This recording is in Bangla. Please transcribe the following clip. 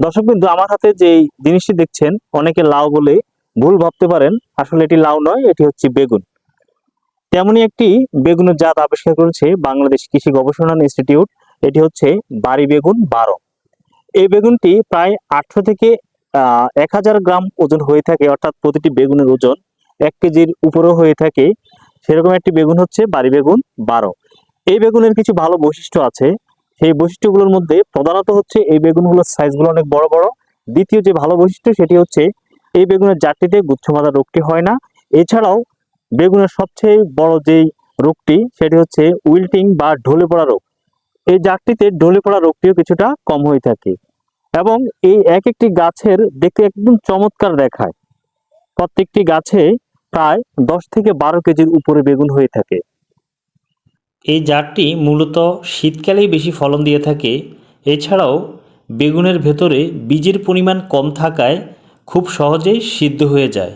দর্শক বিন্দু, আমার হাতে যে জিনিসটি দেখছেন, অনেকে লাউ বলে ভুল ভাবতে পারেন, আসলে এটি লাউ নয়, এটি হচ্ছে বেগুন। তেমনি একটি বেগুনের জাত আবিষ্কার করেছে বাংলাদেশ কৃষি গবেষণা ইনস্টিটিউট, এটি হচ্ছে বাড়ি বেগুন বারো। এই বেগুনটি প্রায় আটশো থেকে এক হাজার গ্রাম ওজন হয়ে থাকে, অর্থাৎ প্রতিটি বেগুনের ওজন এক কেজির উপরেও হয়ে থাকে। সেরকম একটি বেগুন হচ্ছে বাড়ি বেগুন বারো। এই বেগুনের কিছু ভালো বৈশিষ্ট্য আছে সেই বৈশিষ্ট্যগুলোর মধ্যে প্রধানত হচ্ছে এই বেগুনগুলোর সাইজগুলো অনেক বড় বড়। দ্বিতীয় যে ভালো বৈশিষ্ট্য সেটি হচ্ছে এই বেগুনের জাতটিতে গুচ্ছমাদা রোগটি হয় না। এছাড়াও বেগুনের সবচেয়ে বড় যেই রোগটি সেটি হচ্ছে উইল্টিং বা ঢলে পড়া রোগ। এই জাতটিতে ঢলে পড়া রোগটিও কিছুটা কম হয়ে থাকে এবং এই এক একটি গাছের দেখতে একদম চমৎকার দেখায়। প্রত্যেকটি গাছে প্রায় দশ থেকে বারো কেজির উপরে বেগুন হয়ে থাকে। এই জাতটি মূলত শীতকালেই বেশি ফলন দিয়ে থাকে। এছাড়াও বেগুনের ভেতরে বীজের পরিমাণ কম থাকায় খুব সহজেই সিদ্ধ হয়ে যায়।